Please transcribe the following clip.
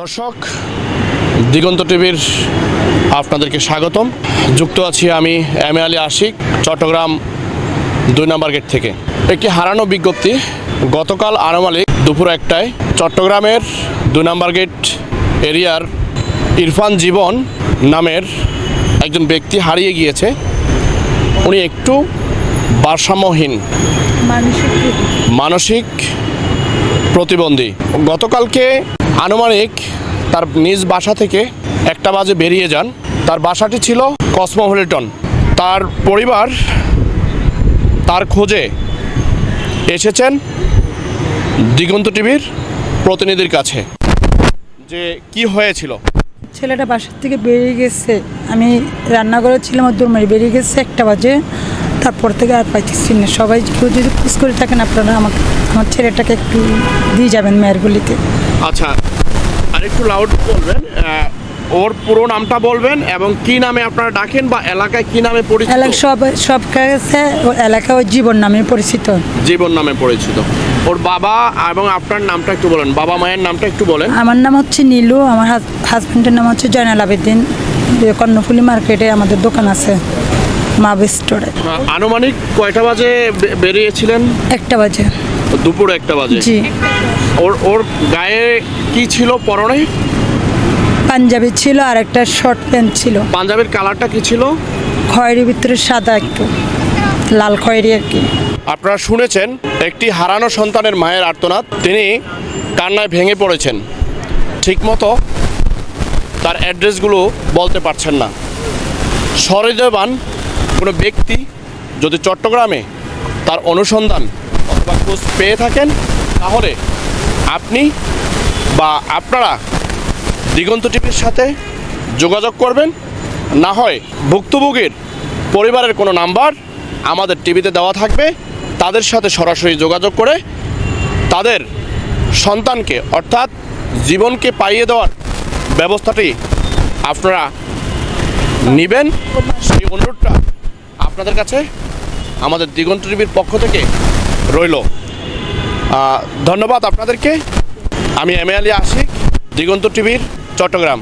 দর্শক দিগন্ত টিভির আপনাদেরকে স্বাগতম। যুক্ত আছি আমি এম এ আলী আশিক চট্টগ্রাম দুই নম্বর গেট থেকে। একটি হারানো বিজ্ঞপ্তি গতকাল আনুমানিক দুপুর একটায় চট্টগ্রামের দুই নম্বর গেট এরিয়ার ইরফান জীবন নামের একজন ব্যক্তি হারিয়ে গিয়েছে। উনি একটু ভারসাম্যহীন মানসিক প্রতিবন্ধী। গতকালকে আনুমানিক তার নিজ বাসা থেকে একটা বাজে বেরিয়ে যান। তার বাসাটি ছিল কসমোপলিটন তার পরিবার তার খোঁজে এসেছেন দিগন্ত টিভির প্রতিনিধির কাছে। যে কি হয়েছিল? ছেলেটা বাসার থেকে বেরিয়ে গেছে। আমি রান্নাঘরে ছিলাম ওর দৌড় বেরিয়ে গেছে একটা বাজে। তারপর থেকে আর পাইতেছি না। সবাই যদি খোঁজ করে থাকেন, আপনারা আমাকে আমার ছেলেটাকে একটু দিয়ে যাবেন মেয়েরগুলিতে আচ্ছা আর একটু লাউড বলবেন ওর পুরো নামটা বলবেন এবং কি নামে আপনারা ডাকেন বা এলাকায় কি নামে পরিচিত? এলাকা সব সব কাছে ও এলাকা ওই জীবন নামে পরিচিত। জীবন নামে পরিচিত। ওর বাবা এবং আপনার নামটা একটু বলেন বাবা মায়ের নামটা একটু বলেন। আমার নাম হচ্ছে নীলু আমার হাজবেন্ডের নাম হচ্ছে জয়নাল আবেদিন। কর্ণফুলি মার্কেটে আমাদের দোকান আছে মা স্টোরে আনুমানিক কয়টা বাজে বেরিয়েছিলেন? একটা বাজে। দুপুর একটা বাজে। জি। ওর ওর গায়ে কি ছিল পরনে? পাঞ্জাবি ছিল আর একটা শর্ট প্যান্ট ছিল। পাঞ্জাবির কালারটা কি ছিল? খয়েরির ভিতরে সাদা একটু লাল খয়েরি আর কি। আপনারা শুনেছেন একটি হারানো সন্তানের মায়ের আর্তনাদ। তিনি কান্নায় ভেঙে পড়েছেন। ঠিকমতো তার অ্যাড্রেসগুলো বলতে পারছেন না। সহৃদয়বান কোনো ব্যক্তি যদি চট্টগ্রামে তার অনুসন্ধান অথবা খোঁজ পেয়ে থাকেন, তাহলে আপনি বা আপনারা দিগন্ত টিভির সাথে যোগাযোগ করবেন। না হয় ভুক্তভোগীর পরিবারের কোনো নাম্বার আমাদের টিভিতে দেওয়া থাকবে, তাদের সাথে সরাসরি যোগাযোগ করে তাদের সন্তানকে অর্থাৎ জীবনকে পাইয়ে দেওয়ার ব্যবস্থাটি আপনারা নেবেন। সেই অনুরোধটা আপনাদের কাছে আমাদের দিগন্ত টিভির পক্ষ থেকে রইল। ধন্যবাদ আপনাদেরকে। আমি এম এ আলী আশিক দিগন্ত টিভির চট্টগ্রাম।